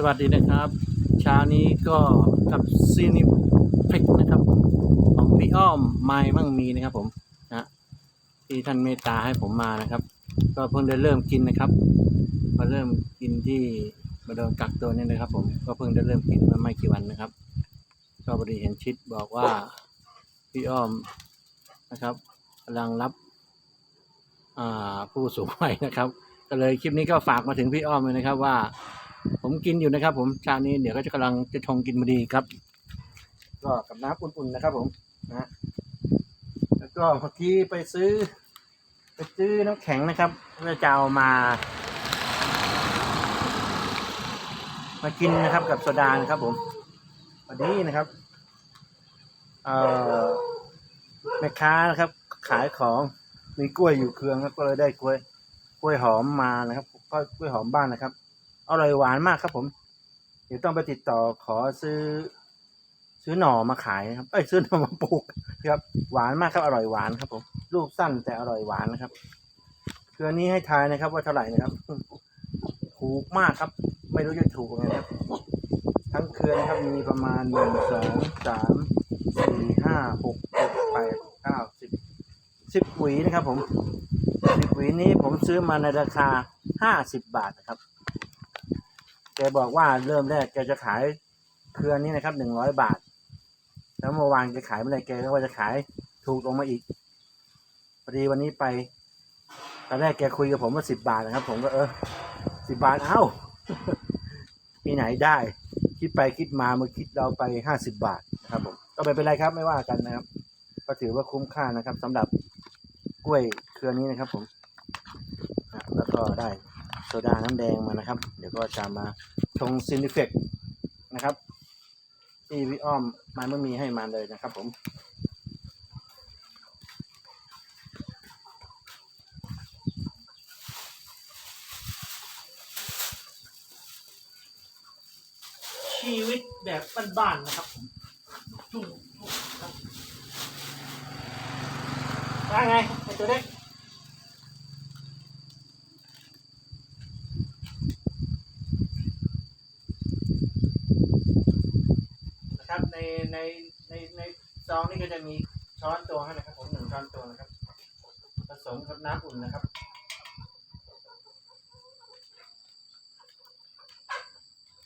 สวัสดีนะครับเช้านี้ก็กับซีนิฟิกนะครับ ของพี่อ้อมไม้มั่งมีนะครับผมนะที่ท่านเมตตาให้ผมมานะครับ ก็เพิ่งได้เริ่มกินนะครับมาเริ่มกินที่มาโดนกักตัวนี่นะครับ ผมก็เพิ่งได้เริ่มกินมาไม่กี่วันนะครับ ก็พอดีเห็นชิดบอกว่าพี่อ้อมนะครับกำลังรับผู้สูงวัยนะครับ ก็เลยคลิปนี้ก็ฝากมาถึงพี่อ้อมเลยนะครับว่า ผมกินอยู่นะครับ ผมชานี้เดี๋ยวก็จะกำลังจะชงกินพอดีครับ ก็กับน้ำอุ่นๆนะครับ ผมนะแล้วก็เมื่อกี้ไปซื้อ ไปซื้อน้ำแข็งนะครับเพื่อจะเอามา มากินนะครับ กับโซดานะครับ ผมวันนี้นะครับเอ่อแม่ค้านะครับ ขายของมีกล้วยอยู่เครืองครับก็เลยได้กล้วยกล้วยหอมมานะครับก็กล้วยหอมบ้านนะครับ อร่อยหวานมากครับผม เดี๋ยวต้องไปติดต่อขอซื้อ ซื้อหน่อมาขายครับ เอ้ยซื้อหน่อมาปลูกครับ หวานมากครับอร่อยหวานครับผมลูกสั้นแต่อร่อยหวานนะครับเครือนี้ให้ทายนะครับ ว่าเท่าไหร่นะครับ ถูกมากครับ ไม่รู้จะถูกยังไงครับ ทั้งเครือนะครับมีประมาณหนึ่งสองสามสี่ห้าหกเจ็ดแปดเก้าสิบสิบหวีนะครับ ผมสิบหวีนี้ผมซื้อมาในราคาห้าสิบบาทนะครับ แกบอกว่าเริ่มแรกแกจะขายเครือนี้นะครับหนึ่งร้อยบาท แล้วเมื่อวานแกขายเมื่อไหรแกก็ว่าจะขายถูกลงมาอีกพอดีวันนี้ไปตอนแรกแกคุยกับผมว่าสิบบาทนะครับ ผมก็เออสิบบาทเอ้าที่ไหนได้ คิดไปคิดมาเมื่อคิดเราไปห้าสิบบาทนะครับผมก็ไม่เป็นไรครับไม่ว่ากันนะครับ ก็ถือว่าคุ้มค่านะครับสำหรับกล้วยเครือนี้นะครับ ผมแล้วก็ได้ โซดาน้ำแดงมานะครับ เดี๋ยวก็จะมาชงซินิเฟกนะครับที่พี่อ้อมมาเมื่อมีให้มาเลยนะครับผมชีวิตแบบบ้านๆนะครับผมจุ่มครับว่าไงไอ้ตัวเล็ก นะครับ ในในในซองนี่ก็จะมีช้อนตวงให้นะครับผมหนึ่งช้อนตวงนะครับ ผสมกับน้ำอุ่นนะครับ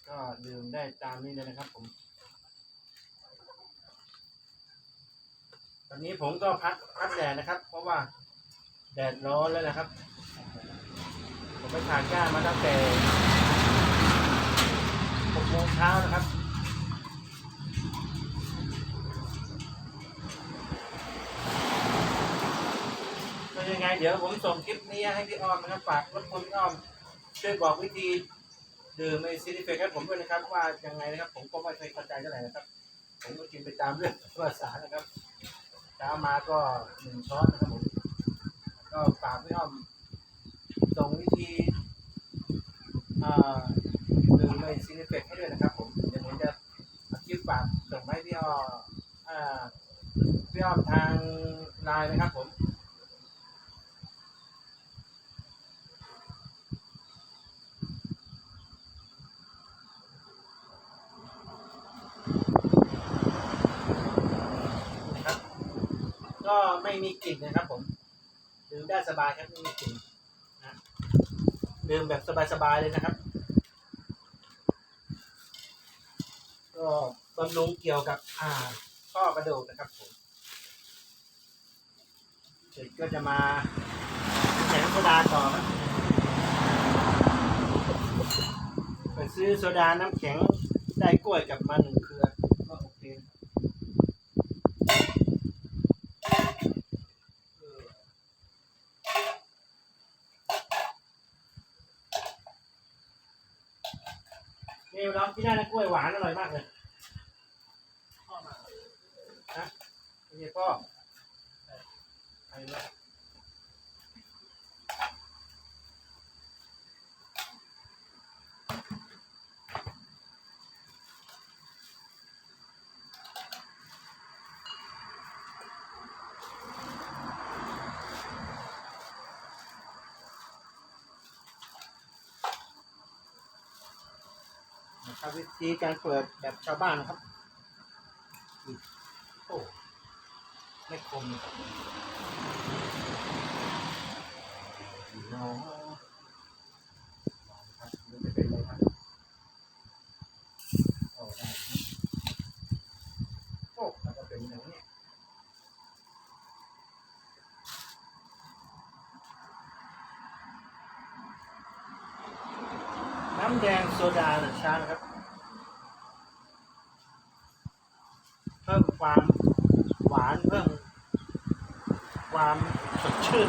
ก็ดื่มได้ตามนี้เลยนะครับผม ตอนนี้ผมก็พักพักแดดนะครับ เพราะว่าแดดร้อนแล้วนะครับ ผมไปถ่ายก้ามาตั้งแต่หกโมงเช้านะครับ เป็นยัง ไง เดี๋ยวผมส่งคลิปนี้ให้พี่อ้อมนะครับฝากรบกวนพี่อ้อมช่วยบอกวิธีดื่มไอซีดีเฟกให้ผมด้วยนะครับ ว่ายังไงนะครับ ผมก็ไม่เคยเข้าใจเท่าไหร่นะครับ ผมก็กินไปตามเรื่องภาษานะครับเช้ามาก็หนึ่งช้อนนะครับผมก็ฝากพี่อ้อมส่งวิธีอ่าดื่มไอซีดีเฟกให้ด้วยนะครับ ผมเดี๋ยวผมจะเอาคลิปฝากส่งให้พี่อ้อมอ่าพี่อ้อมทางไลน์นะครับผม นะครับก็ ไม่มีกลิ่นนะครับผมดื่มได้สบายครับไม่มีกลิ่นนะดื่มแบบสบายๆเลยนะครับ ก็บำรุงเกี่ยวกับอ่าข้อกระดูกนะครับผมเสร็จก็จะมาแข่งโซดาต่อครับไปซื้อโซดาน้ำแข็งได้กล้วยกับมาหนึ่งเครือก็โอเคนะครับ นี่เราที่ได้นะกล้วยหวานอร่อยมากเลยพ่อมาฮะไม่ใช่พ่อใครเนี่ย ครับวิธีการเปิดแบบชาวบ้านนะครับ โอ้ ไม่คมนะครับน้องครับมันจะเป็นอะไรครับโอ้ได้โอ้แล้วก็เป็นอย่างนี้น้ำแดงโซดาหรือชานะครับ เพิ่ม ความหวานเพิ่มความสดชื่น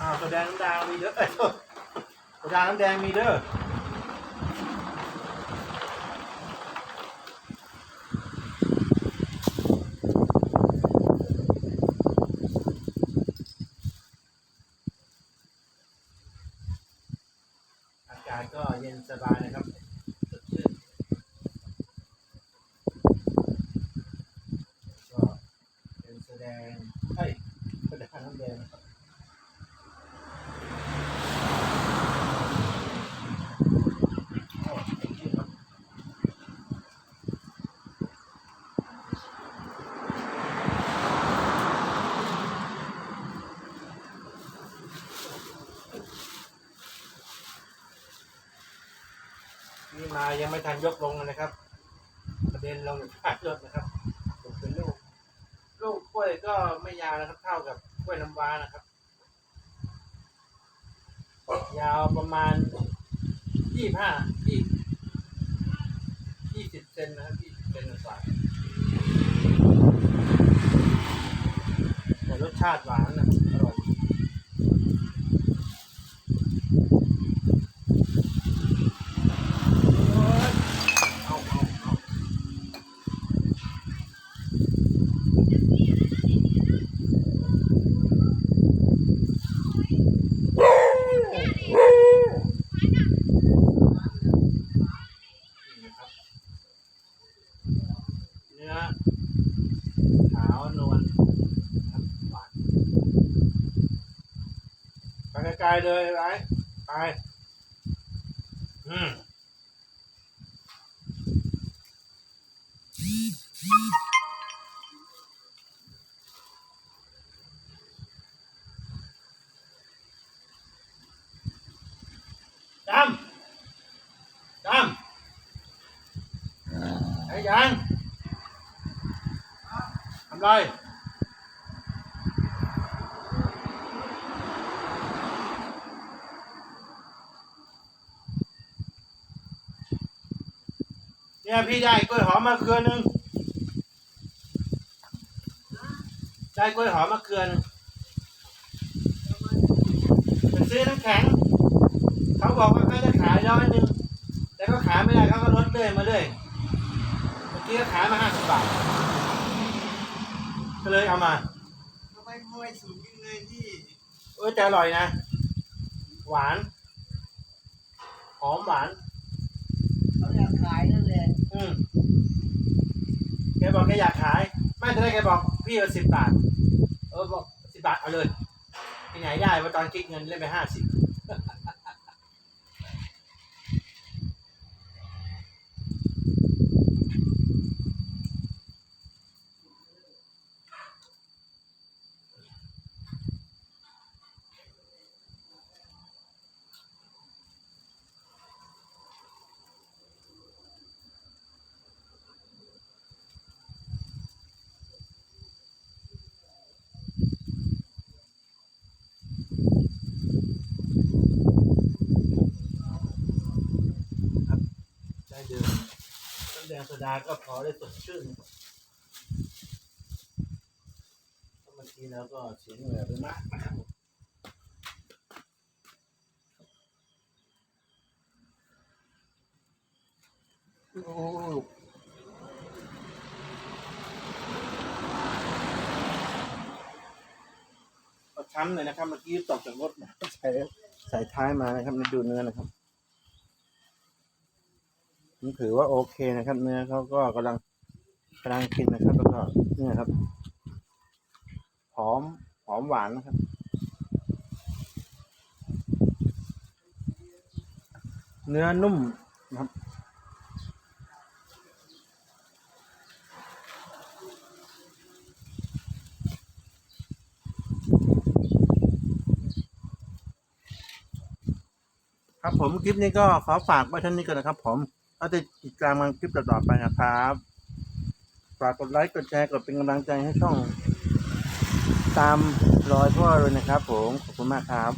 อ้าวแสดงน้ำแดงมีเด้อแสดงน้ำแดงมีเด้อากาศก็เย็นสบายนะครับสดชื่นก็เป็นแส ดงเอ้ยโซดาน้ำแดงนะครับนี่มายังไม่ทันยกลงนะครับ ประเด็นลงจากท้ายรถนะครับ กล้วยก็ไม่ยาวนะครับ เท่ากับกล้วยน้ำว้านะครับ ยาวประมาณยี่ห้ายี่ยี่สิบเซนนะครับยี่สิบเซนกว่าแต่รสชาติหวานนะครับอร่อยโอ๊ยเอาเอาเอานี่นะครับเนื้อขาวนวลนะครับหวาน ไปไกลๆเลยไรไปอืมจำจำไอ้ยังทำไร เนี่ยพี่ได้กล้วยหอมมาเครือหนึ่งได้กล้วยหอมมาเครือหนึงไปซื้อน้ำแข็ง เขาบอกว่าเขาจะขายร้อยหนึ่งแต่ก็ขายไม่ได้เขาก็ลดเรื่อยมาเรื่อยเมื่อกี้ก็ขายมาห้าสิบบาทก็เลยเอามาทำไมมวยสูงจังเลยพี่เออจะอร่อยนะ หวาน หอมหวาน เขาอยากขายนั่นแหละ อืมแกบอกแกอยากขาย ไม่ตอนแรกแกบอกพี่เอาสิบบาท เออบอกสิบบาทเอาเลยที่ไหนได้ว่าตอนคิดเงินเล่นไปห้าสิบ แดงโซดาก็พอได้สดชื่นเมื่อกี้แล้วก็เสียงเหงื่อไปมากนะครับโอ้ช้ำเลยนะครับเมื่อกี้ตกจากรถมาใส่ใส่ท้ายมานะครับนี่ดูเนื้อนะครับ ผมถือว่าโอเคนะครับ เนื้อเขาก็กำลังกำลังกินนะครับ แล้วก็เนี่ยครับหอมหอมหวานนะครับเนื้อนุ่มนะครับ ครับผมคลิปนี้ก็ขอฝากไว้เท่านี้ก่อนนะครับผม เอาจะติดตามมาคลิปต่อๆไปนะครับฝากกดไลค์กดแชร์กดเป็นกำลังใจให้ช่อง ตามรอยพ่อเลยนะครับผมขอบคุณมากครับ